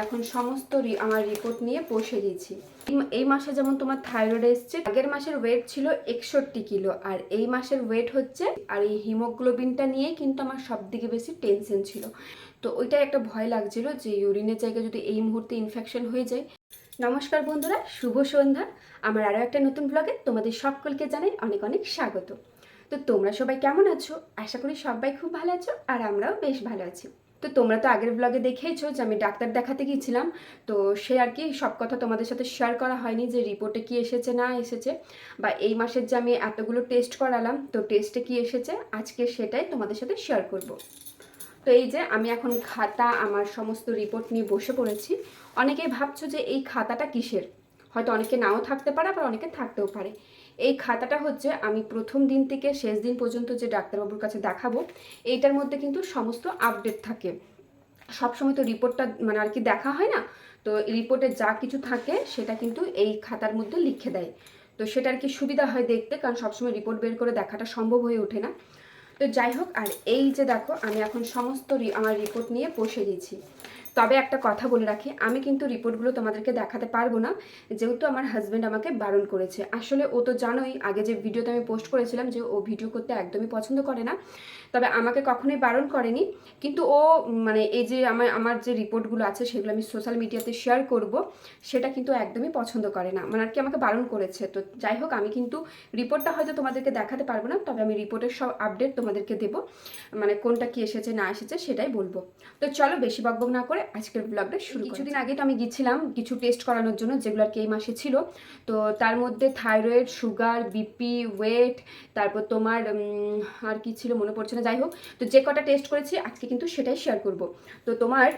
এখন সমস্ত আমার রিপোর্ট নিয়ে বসে দিয়েছি এই- মাসে যেমন তোমার থাইরয়েড এসছে, আগের মাসের ওয়েট ছিল একষট্টি কিলো, আর এই মাসের ওয়েট হচ্ছে, আর এই হিমোগ্লোবিনটা নিয়েই কিন্তু আমার সব থেকে বেশি টেনশন ছিল। তো ওইটাই একটা ভয় লাগছিল যে ইউরিনের জায়গায় যদি এই মুহূর্তে ইনফেকশন হয়ে যায়। নমস্কার বন্ধুরা, শুভ সন্ধ্যা। আমার আরও একটা নতুন ব্লগে তোমাদের সকলকে জানাই অনেক অনেক স্বাগত। তো তোমরা সবাই কেমন আছো? আশা করি সবাই খুব ভালো আছো, আর আমরাও বেশ ভালো আছি। তো তোমরা তো আগের ব্লগে দেখেইছো যে আমি ডাক্তার দেখাতে গিয়েছিলাম। তো সে আর কি সব কথা তোমাদের সাথে শেয়ার করা হয়নি যে রিপোর্টে কি এসেছে, না এসেছে। বা এই মাসের যে আমি এতগুলো টেস্ট করালাম, তো টেস্টে কি এসেছে, আজকে সেটাই তোমাদের সাথে শেয়ার করব। তো এই যে আমি এখন খাতা, আমার সমস্ত রিপোর্ট নিয়ে বসে পড়েছি। অনেকেই ভাবছ যে এই খাতাটা কিসের? হয়তো অনেকে নাও থাকতে পারে, আবার অনেকে থাকতেও পারে। এই খাতাটা হচ্ছে আমি প্রথম দিন থেকে শেষ দিন পর্যন্ত যে ডাক্তারবাবুর কাছে দেখাবো, এইটার মধ্যে কিন্তু সমস্ত আপডেট থাকে। সবসময় তো রিপোর্টটা মানে আর কি দেখা হয় না, তো রিপোর্টে যা কিছু থাকে সেটা কিন্তু এই খাতার মধ্যে লিখে দেয়। তো সেটা আর কি সুবিধা হয় দেখতে, কারণ সবসময় রিপোর্ট বের করে দেখাটা সম্ভব হয়ে ওঠে না। তো যাই হোক, আর এই যে দেখো, আমি এখন সমস্ত আমার রিপোর্ট নিয়ে বসে দিয়েছি তবে একটা কথা বলে রাখি, আমি কিন্তু রিপোর্টগুলো তোমাদেরকে দেখাতে পারব না। যেহেতু আমার হাজব্যান্ড আমাকে বারণ করেছে। আসলে ও তো জানোই, আগে যে ভিডিওতে আমি পোস্ট করেছিলাম যে ও ভিডিও করতে একদমই পছন্দ করে না। তবে আমাকে কখনোই বারণ করেনি। কিন্তু ও মানে এই যে আমার আমার যে রিপোর্টগুলো আছে, সেগুলো আমি সোশ্যাল মিডিয়াতে শেয়ার করব, সেটা কিন্তু একদমই পছন্দ করে না। মানে আর কি আমাকে বারণ করেছে। তো যাই হোক, আমি কিন্তু রিপোর্টটা হয়তো তোমাদেরকে দেখাতে পারব না, তবে আমি রিপোর্টের সব আপডেট তোমাদেরকে দেবো। মানে কোনটা কি এসেছে, না এসেছে, সেটাই বলব। তো চলো, বেশি বকবক না করে আজকের ব্লগটা শুরু কিছুদিন আগে তো আমি গিয়েছিলাম কিছু টেস্ট করানোর জন্য, যেগুলো আর কি এই মাসে ছিল। তো তার মধ্যে থাইরয়েড সুগার বিপি ওয়েট তারপর তোমার আর কি ছিল মনে পড়ছে না, যাই হোক। তো যে কটা টেস্ট করেছি, আজকে কিন্তু সেটাই শেয়ার করব। তো তোমার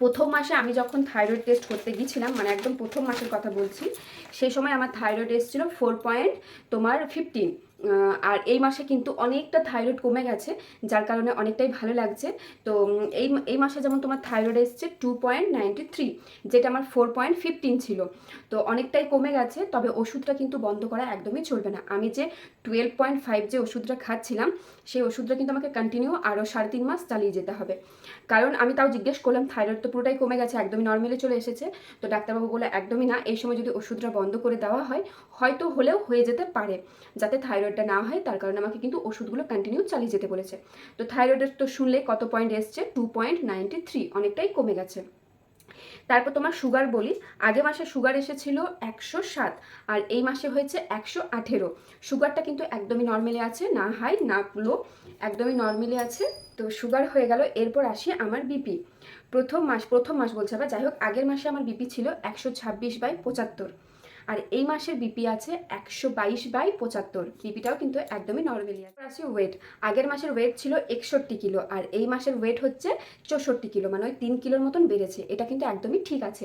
প্রথম মাসে আমি যখন থাইরয়েড টেস্ট করতে গিয়েছিলাম মানে একদম প্রথম মাসের কথা বলছি, সেই সময় আমার থাইরয়েড এসেছিল ফোর পয়েন্ট তোমার ফিফটিন আর এই মাসে কিন্তু অনেকটা থাইরয়েড কমে গেছে, যার কারণে অনেকটাই ভালো লাগছে। তো এই এই মাসে যেমন তোমার থাইরয়েড এসছে টু পয়েন্ট নাইনটি থ্রি যেটা আমার ফোর পয়েন্ট ফিফটিন ছিল। তো অনেকটাই কমে গেছে, তবে ওষুধটা কিন্তু বন্ধ করা একদমই চলবে না। আমি যে টুয়েলভ পয়েন্ট ফাইভ যে ওষুধটা খাচ্ছিলাম, সেই ওষুধটা কিন্তু আমাকে কন্টিনিউ আরও সাড়ে তিন মাস চালিয়ে যেতে হবে। কারণ আমি তাও জিজ্ঞেস করলাম থাইরয়েড তো পুরোটাই কমে গেছে, একদমই নর্মালি চলে এসেছে। তো ডাক্তারবাবু বলে একদমই না, এই সময় যদি ওষুধটা বন্ধ করে দেওয়া হয়, হয়তো হলেও হয়ে যেতে পারে, যাতে থাইরয়েডটা না হয়, তার কারণে আমাকে কিন্তু ওষুধগুলো কন্টিনিউ চালিয়ে যেতে বলেছে। তো থাইরয়েডের তো শুনলে কত পয়েন্ট এসছে? টু পয়েন্ট নাইনটি থ্রি অনেকটাই কমে গেছে। তারপর তোমার সুগার বলি আগে মাসে সুগার এসেছিল একশো সাত, আর এই মাসে হয়েছে একশো আঠেরো। সুগারটা কিন্তু একদমই নর্মালি আছে, না হাই না লো একদমই নর্মালি আছে। তো সুগার হয়ে গেল, এরপর আসি আমার বিপি প্রথম মাস প্রথম মাস বলছে আবার, যাই হোক, আগের মাসে আমার বিপি ছিল একশো ছাব্বিশ বাই পঁচাত্তর। আর এই মাসের বিপি আছে একশো বাইশ বাই পঁচাত্তর। বিপিটাও কিন্তু একদমই নর্মালি আছে। ওয়েট আগের মাসের ওয়েট ছিল একষট্টি কিলো আর এই মাসের ওয়েট হচ্ছে চৌষট্টি কিলো মানে ওই তিন কিলোর মতন বেড়েছে। এটা কিন্তু একদমই ঠিক আছে।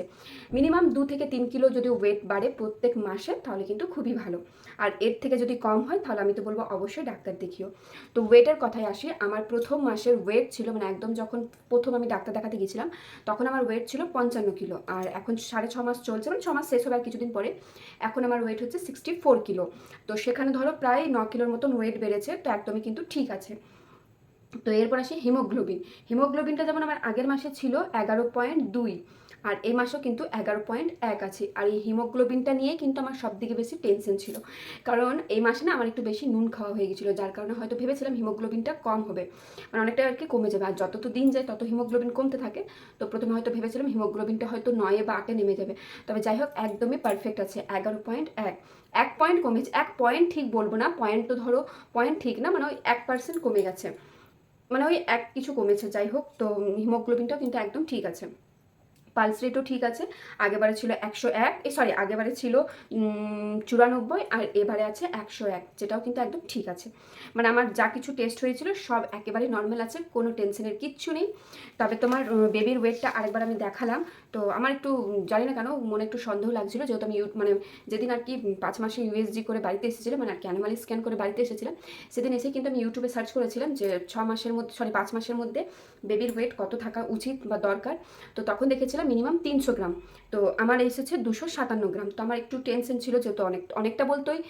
মিনিমাম দু থেকে তিন কিলো যদি ওয়েট বাড়ে প্রত্যেক মাসে, তাহলে কিন্তু খুবই ভালো। আর এর থেকে যদি কম হয়, তাহলে আমি তো বলব অবশ্যই ডাক্তার দেখিও। তো ওয়েটের কথায় আসি, আমার প্রথম মাসের ওয়েট ছিল মানে একদম যখন প্রথম আমি ডাক্তার দেখাতে গেছিলাম, তখন আমার ওয়েট ছিল পঞ্চান্ন কিলো। আর এখন সাড়ে ছ মাস চলছে মানে ছ মাস শেষ হবে আর কিছুদিন পরে। এখন আমার ওয়েট হচ্ছে সিক্সটি ফোর কিলো তো সেখানে ধরো প্রায় ন কিলোর মতন ওয়েট বেড়েছে, তো একদমই কিন্তু ঠিক আছে। তো এরপর আসি হিমোগ্লোবিন হিমোগ্লোবিনটা যেমন আমার আগের মাসে ছিল এগারো পয়েন্ট দুই। আর এই মাসেও কিন্তু এগারো পয়েন্ট এক আছে। আর এই হিমোগ্লোবিনটা নিয়ে কিন্তু আমার সব থেকে বেশি টেনশন ছিল। কারণ এই মাসে না আমার একটু বেশি নুন খাওয়া হয়ে গেছিল, যার কারণে হয়তো ভেবেছিলাম হিমোগ্লোবিনটা কম হবে। মানে অনেকটা আর কি কমে যাবে। আর যত তো দিন যায় তত হিমোগ্লোবিন কমতে থাকে। তো প্রথমে হয়তো ভেবেছিলাম হিমোগ্লোবিনটা হয়তো নয়ে বা আটে নেমে যাবে। তবে যাই হোক, একদমই পারফেক্ট আছে, এগারো পয়েন্ট এক। এক পয়েন্ট কমেছে, এক পয়েন্ট ঠিক বলব না পয়েন্ট তো ধরো পয়েন্ট ঠিক না মানে ওই এক পার্সেন্ট কমে গেছে। মানে ওই এক কিছু কমেছে, যাই হোক, তো হিমোগ্লোবিনটাও কিন্তু একদম ঠিক আছে। পালস রেটও ঠিক আছে। আগেবারে ছিল একশো এক সরি আগেবারে ছিল চুরানব্বই, আর এবারে আছে একশো এক, যেটাও কিন্তু একদম ঠিক আছে। মানে আমার যা কিছু টেস্ট হয়েছিল সব একেবারে নর্মাল আছে, কোনো টেনশনের কিচ্ছু নেই। তবে তোমার বেবির ওয়েটটা আরেকবার আমি দেখালাম। তো আমার একটু, জানি না কেন, মনে একটু সন্দেহ লাগছিল, যেহেতু আমি মানে যেদিন আর কি পাঁচ মাসে ইউএসজি করে বাড়িতে এসেছিলাম মানে আর কি অ্যানিমাল স্ক্যান করে বাড়িতে এসেছিলাম, সেদিন এসে কিন্তু আমি ইউটিউবে সার্চ করেছিলাম যে ছ মাসের মধ্যে সরি পাঁচ মাসের মধ্যে বেবির ওয়েট কত থাকা উচিত বা দরকার। তো তখন দেখেছিলাম মিনিমাম তিনশো গ্রাম। তো আমার এসেছে দুশো সাতান্ন গ্রাম। তো আমার একটু টেনশন ছিল যেহেতু অনেক, অনেকটা বলতোই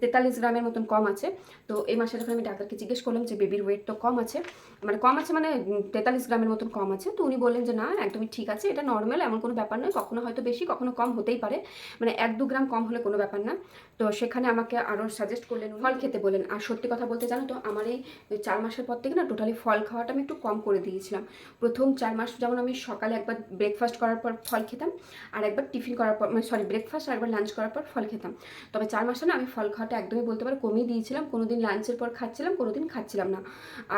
তেতাল্লিশ গ্রামের মতন কম আছে। তো এই মাসে যখন আমি ডাক্তারকে জিজ্ঞেস করলাম যে বেবির ওয়েট তো কম আছে মানে কম আছে মানে তেতাল্লিশ গ্রামের মতন কম আছে, তো উনি বললেন যে না, একদমই ঠিক আছে, এটা নর্মাল এমন কোনো ব্যাপার নয়, কখনো হয়তো বেশি, কখনো কম হতেই পারে। মানে এক দু গ্রাম কম হলে কোনো ব্যাপার না। তো সেখানে আমাকে আরও সাজেস্ট করলেন ফল খেতে বলেন, আর সত্যি কথা বলতে জানো তো, আমার এই চার মাসের পর থেকে না টোটালি ফল খাওয়াটা আমি একটু কম করে দিয়েছিলাম। প্রথম চার মাস যেমন আমি সকালে একবার ব্রেকফাস্ট করার পর ফল খেতাম আর একবার টিফিন করার পর মানে সরি ব্রেকফাস্ট আর একবার লাঞ্চ করার পর ফল খেতাম। তবে চার মাসে না আমি ফল খাওয়াটা একদমই বলতে পারো কমিয়ে দিয়েছিলাম। কোনো দিন লাঞ্চের পর খাচ্ছিলাম কোনো দিন খাচ্ছিলাম না।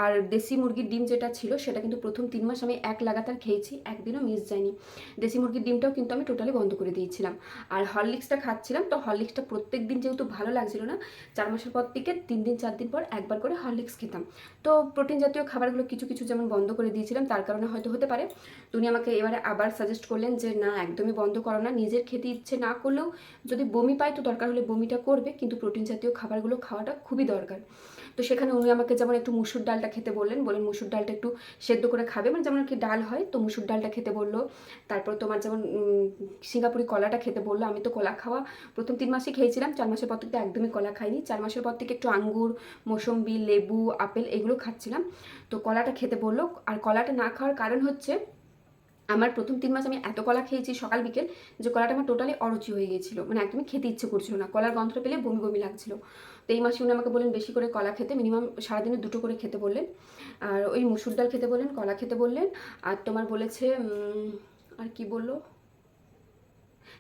আর দেশি মুরগির ডিম যেটা ছিল, সেটা কিন্তু প্রথম তিন মাস আমি এক লাগাতার খেয়েছি, একদিনও মিস যায়নি। দেশি মুরগির ডিমটাও কিন্তু আমি টোটালি বন্ধ করে দিয়েছিলাম। আর হরলিক্সটা খাচ্ছিলাম, তো হরলিক্সটা প্রত্যেক দিন যেহেতু ভালো লাগছিল না, চার মাসের পর থেকে তিন দিন, চার দিন পর একবার করে হরলিক্স খেতাম। তো প্রোটিন জাতীয় খাবারগুলো কিছু কিছু যেমন বন্ধ করে দিয়েছিলাম, তার কারণে হয়তো হতে পারে। তো উনি আমাকে এবারে আবার সাজেস্ট করলেন যে, না একদমই বন্ধ করো না, নিজের খেতে ইচ্ছে না করলেও যদি বমি পায় তো দরকার হলে বমিটা করবে, কিন্তু প্রোটিন জাতীয় খাবারগুলো খাওয়াটা খুবই দরকার। তো সেখানে উনি আমাকে যেমন একটু মুসুর ডালটা খেতে বললেন বলেন মুসুর ডালটা একটু সেদ্ধ করে খাবে মানে যেমন কি ডাল হয় তো মুসুর ডালটা খেতে বলল। তারপর তোমার যেমন সিঙ্গাপুরি কলাটা খেতে বলল, আমি তো কলা খাওয়া প্রথম তিন মাসে খেয়েছিলাম, চার মাসের পর থেকে একদমই কলা খাইনি, চার মাসের পর থেকে একটু আঙ্গুর, মৌসম্বি, লেবু, আপেল এগুলো খাচ্ছিলাম। তো কলাটা খেতে বলল, আর কলাটা না খাওয়ার কারণ হচ্ছে আমার প্রথম তিন মাস আমি এত কলা খেয়েছি সকাল, বিকেল, যে কলাটা আমার টোটালি অরুচি হয়ে গিয়েছিল। মানে একদমই খেতে ইচ্ছে করছিল না। কলার গন্ধটা পেলে বমি বমি লাগছিল। তো এই মাসে উনি আমাকে বললেন, বেশি করে কলা খেতে মিনিমাম সারাদিনে দুটো করে খেতে বললেন। আর ওই মুসুর ডাল খেতে বললেন, কলা খেতে বললেন। আর তোমার বলেছে আর কি বলল?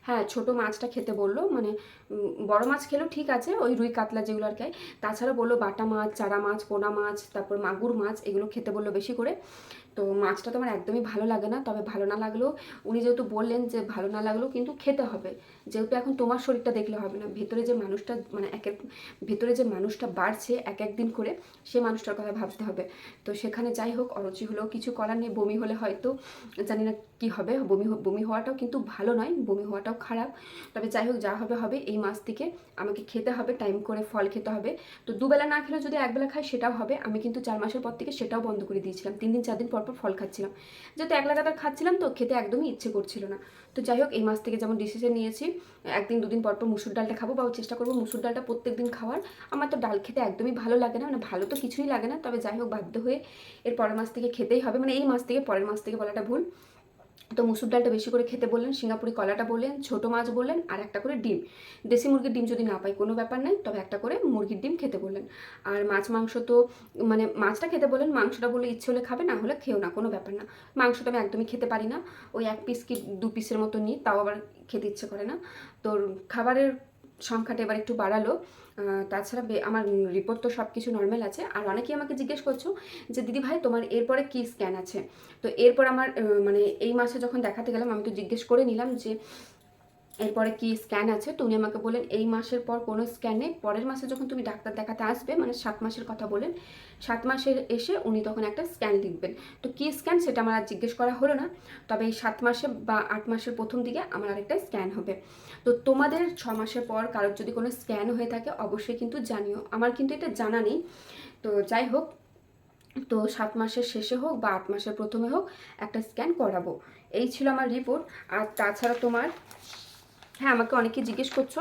হ্যাঁ ছোট মাছটা খেতে বলল। মানে বড় মাছ খেলেও ঠিক আছে, ওই রুই কাতলা যেগুলো আর হয়। তাছাড়া বলল বাটা মাছ, চারা মাছ, পোনা মাছ, তারপর মাগুর মাছ, এগুলো খেতে বলল বেশি করে। তো মাছটা তো আমার একদমই ভালো লাগে না, তবে ভালো না লাগলেও উনি যেহেতু বললেন যে ভালো না লাগলেও কিন্তু খেতে হবে। যেহেতু এখন তোমার শরীরটা দেখলে হবে না, ভেতরে যে মানুষটা মানে এক এক, ভেতরে যে মানুষটা বাড়ছে এক এক দিন করে, সে মানুষটার কথা ভাবতে হবে। তো সেখানে যাই হোক, অরুচি হলেও কিছু করার নেই, বমি হলে হয়তো জানি না কি হবে, বমি বমি হওয়াটাও কিন্তু ভালো নয়, বমি হওয়াটাও খারাপ। তবে যাই হোক, যা হবে হবে, এই মাস থেকে আমাকে খেতে হবে টাইম করে ফল খেতে হবে। তো দুবেলা না খেলে যদি একবেলা খাই, সেটাও হবে। আমি কিন্তু চার মাসের পর থেকে সেটাও বন্ধ করে দিয়েছিলাম। তিন দিন, চার দিন পর পর ফল খাচ্ছিলাম। যেহেতু এক লাগাতার খাচ্ছিলাম তো খেতে একদমই ইচ্ছে করছিল না। তো যাই হোক, এই মাস থেকে যেমন ডিসিশন নিয়েছি, একদিন দুদিন পর পর মুসুর ডালটা খাব বা চেষ্টা করব মুসুর ডালটা প্রত্যেক দিন খাওয়ার। আমার তো ডাল খেতে একদমই ভালো লাগে না মানে ভালো তো কিছুই লাগে না, তবে যাই হোক বাধ্য হয়ে এর পরের মাস থেকে খেতেই হবে মানে এই মাস থেকে পরের মাস থেকে বলাটা ভুল। তো মুসুর ডালটা বেশি করে খেতে বললেন, সিঙ্গাপুরি কলাটা বললেন, ছোট মাছ বললেন, আর একটা করে ডিম। দেশি মুরগির ডিম যদি না পাই, কোনো ব্যাপার নাই, তবে একটা করে মুরগির ডিম খেতে বললেন। আর মাছ মাংস তো মানে মাছটা খেতে বললেন, মাংসটা বলে ইচ্ছে হলে খাবে, না হলে খেও না, কোনো ব্যাপার না। মাংসটা আমি একদমই খেতে পারি না। ওই এক পিস কি দু পিসের মতো নিই, তাও আবার খেতে ইচ্ছে করে না। তোর খাবারের সংখ্যাটা এবার একটু বাড়ালো। তাছাড়া আমার রিপোর্ট তো সব কিছু নর্মাল আছে। আর অনেকেই আমাকে জিজ্ঞেস করছ যে, দিদি ভাই, তোমার এরপরে কি স্ক্যান আছে? তো এরপর আমার মানে এই মাসে যখন দেখাতে গেলাম, আমি তো জিজ্ঞেস করে নিলাম যে এরপরে কি স্ক্যান আছে? তো উনি আমাকে বলেন এই মাসের পর কোনো স্ক্যান নেই। পরের মাসে যখন তুমি ডাক্তার দেখাতে আসবে মানে সাত মাসের কথা বলেন সাত মাসের এসে উনি তখন একটা স্ক্যান লিখবেন। তো কি স্ক্যান সেটা আমার আর জিজ্ঞেস করা হলো না, তবে এই সাত মাসে বা আট মাসের প্রথম দিকে আমার আরেকটা স্ক্যান হবে। তো তোমাদের ছ মাসের পর কারোর যদি কোনো স্ক্যান হয়ে থাকে, অবশ্যই কিন্তু জানিও। আমার কিন্তু এটা জানা নেই। তো যাই হোক, তো সাত মাসের শেষে হোক বা আট মাসের প্রথমে হোক একটা স্ক্যান করাবো। এই ছিল আমার রিপোর্ট আর তাছাড়া তোমার হ্যাঁ আমাকে অনেকে জিজ্ঞেস করছ।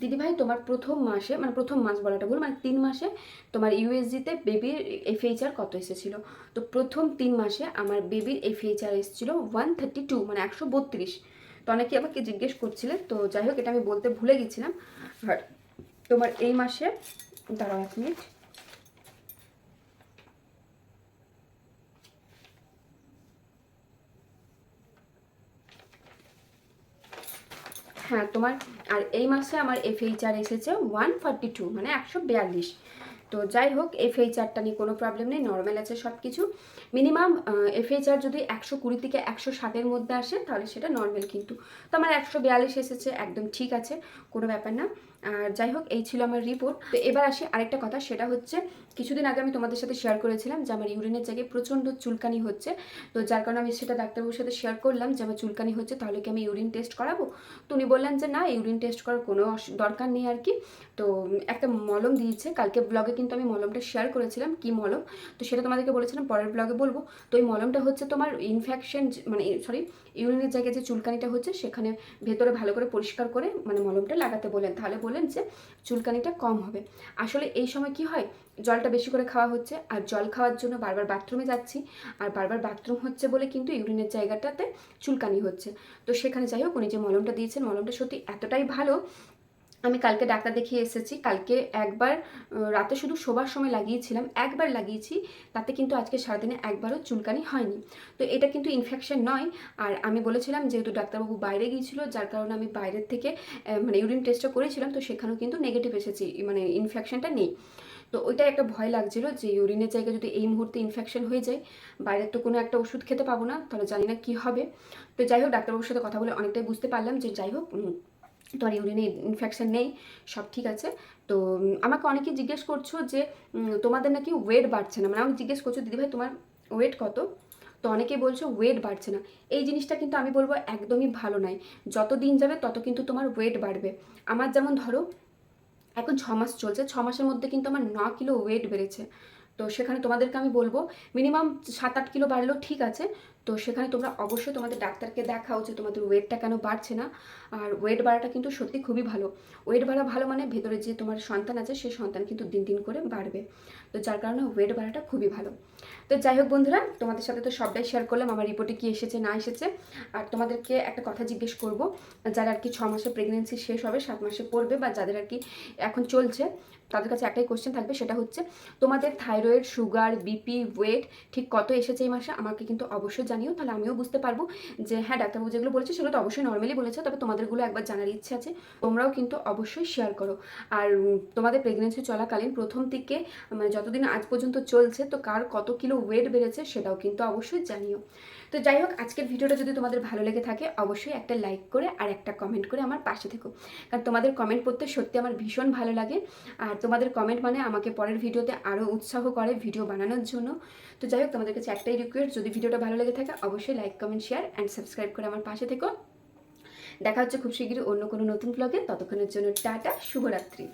দিদি ভাই তোমার প্রথম মাসে মানে প্রথম মাস বলাটা ভুল মানে তিন মাসে তোমার ইউএসজিতে বেবির এফএইচআর কত এসেছিল? তো প্রথম তিন মাসে আমার বেবির এফএইচআর এসেছিল ওয়ান থার্টি টু মানে একশো বত্রিশ। তো অনেকে আমাকে জিজ্ঞেস করছিলেন তো যাই হোক, এটা আমি বলতে ভুলে গেছিলাম। আর তোমার এই মাসে, দাঁড়াও এক মিনিট হ্যাঁ তোমার, আর এই মাসে আমার এফএইচআর এসেছে ওয়ান ফর্টি টু মানে একশো বিয়াল্লিশ। তো যাই হোক এফএইচআরটা নিয়ে কোনো প্রবলেম নেই নর্মাল আছে সব কিছু মিনিমাম এফএইচআর যদি একশো কুড়ি থেকে একশো ষাটের মধ্যে আসে, তাহলে সেটা নর্মাল কিন্তু। তো আমার একশো বিয়াল্লিশ এসেছে, একদম ঠিক আছে, কোনো ব্যাপার না। আর যাই হোক এই ছিল আমার রিপোর্ট তো এবার আসি আরেকটা কথা সেটা হচ্ছে কিছুদিন আগে আমি তোমাদের সাথে শেয়ার করেছিলাম যে আমার ইউরিনের জায়গায় প্রচণ্ড চুলকানি হচ্ছে। তো যার কারণে আমি সেটা ডাক্তারবাবুর সাথে শেয়ার করলাম যে আমার চুলকানি হচ্ছে তাহলে কি আমি ইউরিন টেস্ট করাবো? তো উনি বললেন যে না ইউরিন টেস্ট করার কোনো অস- দরকার নেই আর কি। তো একটা মলম দিয়েছে কালকে ব্লগে কিন্তু আমি মলমটা শেয়ার করেছিলাম। কি মলম? তো সেটা তোমাদেরকে বলেছিলাম পরের ব্লগে বলব। তো এই মলমটা হচ্ছে তোমার ইনফেকশন মানে সরি ইউরিনের জায়গায় যে চুলকানিটা হচ্ছে সেখানে ভেতরে ভালো করে পরিষ্কার করে মানে মলমটা লাগাতে বলেন। তাহলে বলেন যে চুলকানিটা কম হবে। আসলে এই সময় কি হয়, জলটা বেশি করে খাওয়া হচ্ছে আর জল খাওয়ার জন্য বারবার বাথরুমে যাচ্ছি আর বারবার বাথরুম হচ্ছে বলে কিন্তু ইউরিনের জায়গাটাতে চুলকানি হচ্ছে। তো সেখানে যাই হোক, উনি যে মলমটা দিয়েছেন, মলমটা সত্যি এতটাই ভালো আমি কালকে ডাক্তার দেখিয়ে এসেছি। কালকে একবার রাতে শুধু শোবার সময় লাগিয়েছিলাম, একবার লাগিয়েছি, তাতে কিন্তু আজকে সারাদিনে একবারও চুলকানি হয়নি। তো এটা কিন্তু ইনফেকশন নয়। আর আমি বলেছিলাম যেহেতু ডাক্তারবাবু বাইরে গিয়েছিল, যার কারণে আমি বাইরের থেকে মানে ইউরিন টেস্টটা করেছিলাম, তো সেখানেও কিন্তু নেগেটিভ এসেছি মানে ইনফেকশনটা নেই। তো ওইটা একটা ভয় লাগছিল যে ইউরিনের জায়গায় যদি এই মুহূর্তে ইনফেকশন হয়ে যায় বাইরের তো কোনো একটা ওষুধ খেতে পাবো না, তাহলে জানি না কী হবে। তো যাই হোক, ডাক্তারবাবুর সাথে কথা বলে অনেকটাই বুঝতে পারলাম যে যাই হোক তোমার ইউরিনে ইনফেকশন নেই, সব ঠিক আছে। তো আমাকে অনেকে জিজ্ঞেস করছ যে তোমাদের নাকি ওয়েট বাড়ছে না? মানে আমাকে জিজ্ঞেস করছ দিদিভাই তোমার ওয়েট কত? তো অনেকে বলছো ওয়েট বাড়ছে না। এই জিনিসটা কিন্তু আমি বলব একদমই ভালো নয়। যত দিন যাবে, তত কিন্তু তোমার ওয়েট বাড়বে। আমার যেমন ধরো, এখন ছ মাস চলছে, ছ মাসের মধ্যে কিন্তু আমার ন কিলো ওয়েট বেড়েছে। তো সেখানে তোমাদেরকে আমি বলব মিনিমাম সাত আট কিলো বাড়লেও ঠিক আছে। তো সেখানে তোমরা অবশ্যই তোমাদের ডাক্তারকে দেখাও যে তোমাদের ওয়েটটা কেন বাড়ছে না। আর ওয়েট বাড়াটা কিন্তু সত্যি খুবই ভালো। ওয়েট বাড়া ভালো মানে ভেতরে যে তোমার সন্তান আছে সেই সন্তান কিন্তু দিন দিন করে বাড়বে। তো যার কারণে ওয়েট বাড়াটা খুবই ভালো। তো যাই হোক বন্ধুরা, তোমাদের সাথে তো সবটাই শেয়ার করলাম, আমার রিপোর্টে কি এসেছে, না এসেছে। আর তোমাদেরকে একটা কথা জিজ্ঞেস করব, যারা আর কি ছ মাসের প্রেগনেন্সি শেষ হবে, সাত মাসে পড়বে বা যাদের আর কি এখন চলছে, তাদের কাছে একটাই কোশ্চেন থাকবে, সেটা হচ্ছে, তোমাদের থাইরয়েড সুগার বিপি ওয়েট ঠিক কত এসেছে এই মাসে? আমাকে কিন্তু অবশ্যই জানিও, তাহলে আমিও বুঝতে পারব যে হ্যাঁ ডাক্তারবাবু যেগুলো বলেছে, সেগুলো তো অবশ্যই নর্মালি বলেছে, তবে তোমাদেরগুলো একবার জানার ইচ্ছে আছে, তোমরাও কিন্তু অবশ্যই শেয়ার করো। আর তোমাদের প্রেগনেন্সি চলাকালীন প্রথম থেকে মানে যতদিন আজ পর্যন্ত চলছে, তো কার কত কিলো ওয়েট বেড়েছে সেটাও কিন্তু অবশ্যই জানিও। তো যাই হোক, আজকের ভিডিওটা যদি তোমাদের ভালো লেগে থাকে, অবশ্যই একটা লাইক করে আর একটা কমেন্ট করে আমার পাশে থেকো। কারণ তোমাদের কমেন্ট পড়তে সত্যি আমার ভীষণ ভালো লাগে। আর তোমাদের কমেন্ট মানে আমাকে পরের ভিডিওতে আরও উৎসাহ করে ভিডিও বানানোর জন্য। তো যাই হোক, তোমাদের কাছে একটাই রিকোয়েস্ট যদি ভিডিওটা ভালো লেগে থাকে, অবশ্যই like comment share and subscribe করে আমার পাশে থেকো। দেখা হচ্ছে খুব শীঘ্রই অন্য কোনো নতুন ব্লগে ততক্ষণের জন্য টাটা, শুভরাত্রি।